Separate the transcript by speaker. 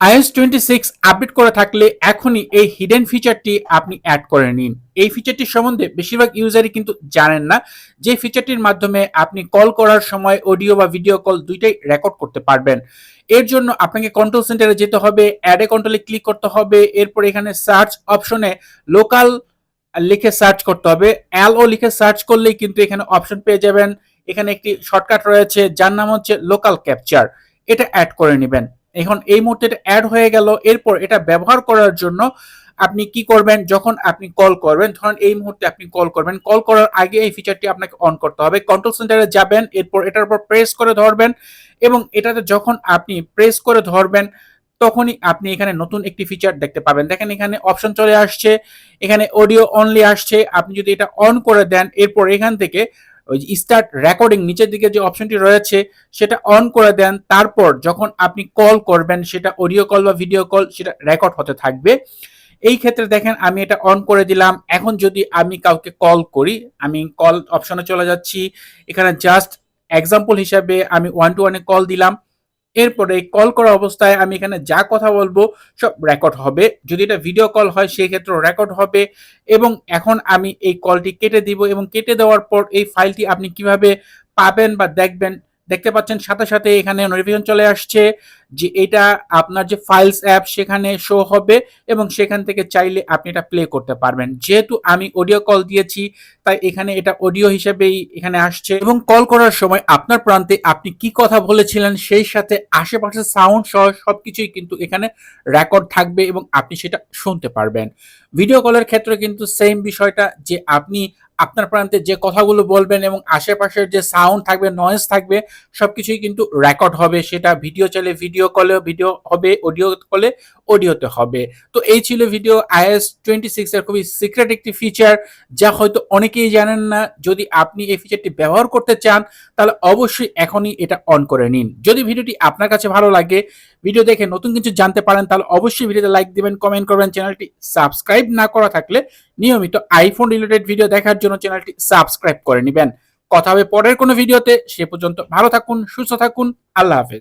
Speaker 1: iOS twenty six update করে থাকলে এখনই এই হিডেন ফিচারটি আপনি অ্যাড করে নিন। এই ফিচারটি সম্বন্ধে বেশিরভাগ ইউজারই কিন্তু জানেন না। যে ফিচারটির মাধ্যমে আপনি কল করার সময় অডিও বা ভিডিও কল দুইটাই রেকর্ড করতে পারবেন। এর জন্য আপনাকে কন্ট্রোল সেন্টারে যেতে হবে অ্যাডে কন্ট্রোলে ক্লিক করতে হবে, এরপর এখানে সার্চ অপশনে লোকাল লিখে সার্চ করতে হবে। এল ও লিখে সার্চ করলেই কিন্তু এখানে অপশন পেয়ে যাবেন। এখানে একটি শর্টকাট রয়েছে, যার নাম হচ্ছে লোকাল ক্যাপচার এটা অ্যাড করে নেবেন। এখন এই মুহূর্তে এটা অ্যাড হয়ে গেল। এরপর এটা ব্যবহার করার জন্য আপনি কি করবেন? যখন আপনি কল করবেন, ধরুন এই মুহূর্তে আপনি কল করবেন। কল করার আগে এই ফিচারটি আপনাকে অন করতে হবে। কন্ট্রোল সেন্টারে যাবেন, এরপর এটার উপর প্রেস করে ধরবেন এবং এটাতে যখন আপনি প্রেস করে ধরবেন, তখনই আপনি এখানে নতুন একটি ফিচার দেখতে পাবেন। দেখেন এখানে অপশন চলে আসছে, এখানে অডিও অনলি আসছে। আপনি যদি এটা অন করে দেন, এরপর এখান থেকে ওই স্টার্ট রেকর্ডিং নিচের দিকে যে অপশনটি রয়েছে, সেটা অন করে দেন। তারপর যখন আপনি কল করবেন, সেটা অডিও কল বা ভিডিও কল সেটা রেকর্ড হতে থাকবে। এই ক্ষেত্রে দেখেন, আমি এটা অন করে দিলাম। এখন যদি আমি কাউকে কল করি, আমি কল অপশনে চলে যাচ্ছি। এখানে জাস্ট এক্সাম্পল হিসাবে আমি ওয়ান টু ওয়ানে কল দিলাম। এরপরে কল করা অবস্থায় আমি এখানে যা কথা বলব সব রেকর্ড হবে। যদি এটা ভিডিও কল হয় সেই ক্ষেত্রে রেকর্ড হবে এবং এখন আমি এই কলটি কেটে দিব এবং কেটে দেওয়ার পর এই ফাইলটি আপনি কীভাবে পাবেন বা দেখবেন, দেখতে পাচ্ছেন সাথে সাথে এখানে নোটিফিকেশন চলে আসছে। যে এটা আপনার যে ফাইলস অ্যাপ সেখানে শো হবে এবং সেখান থেকে চাইলে আপনি এটা প্লে করতে পারবেন। যেহেতু আমি অডিও কল দিয়েছি, তাই এখানে এটা অডিও হিসেবেই এখানে আসছে। এবং কল করার সময় আপনার প্রান্তে আপনি কি কথা বলেছিলেন সেই সাথে আশেপাশে সাউন্ড সহ সবকিছুই কিন্তু এখানে রেকর্ড থাকবে এবং আপনি সেটা শুনতে পারবেন। ভিডিও কলের ক্ষেত্রে কিন্তু সেম বিষয়টা যে আপনি আপনার প্রান্তে যে কথাগুলো বলবেন এবং আশেপাশের যে সাউন্ড থাকবে নয়েজ থাকবে, সবকিছুই কিন্তু রেকর্ড হবে। সেটা ভিডিও চলে ভিডিও কলে ভিডিও হবে অডিও কলে অডিওতে হবে। তো এই ছিল ভিডিও আইএস টোয়েন্টি সিক্স এর খুবই সিক্রেট একটি ফিচার যা হয়তো অনেকেই জানেন না। যদি আপনি এই ফিচারটি ব্যবহার করতে চান, তাহলে অবশ্যই এখনই এটা অন করে নিন। যদি ভিডিওটি আপনার কাছে ভালো লাগে ভিডিও দেখে নতুন কিছু জানতে পারেন, তাহলে অবশ্যই ভিডিওতে লাইক দিবেন কমেন্ট করবেন চ্যানেলটি সাবস্ক্রাইব না করা থাকলে নিয়মিত আইফোন রিলেটেড ভিডিও দেখার জন্য চ্যানেলটি সাবস্ক্রাইব করে নেবেন। কথা হবে পরের কোনো ভিডিওতে সে পর্যন্ত ভালো থাকুন, সুস্থ থাকুন, আল্লাহ হাফেজ।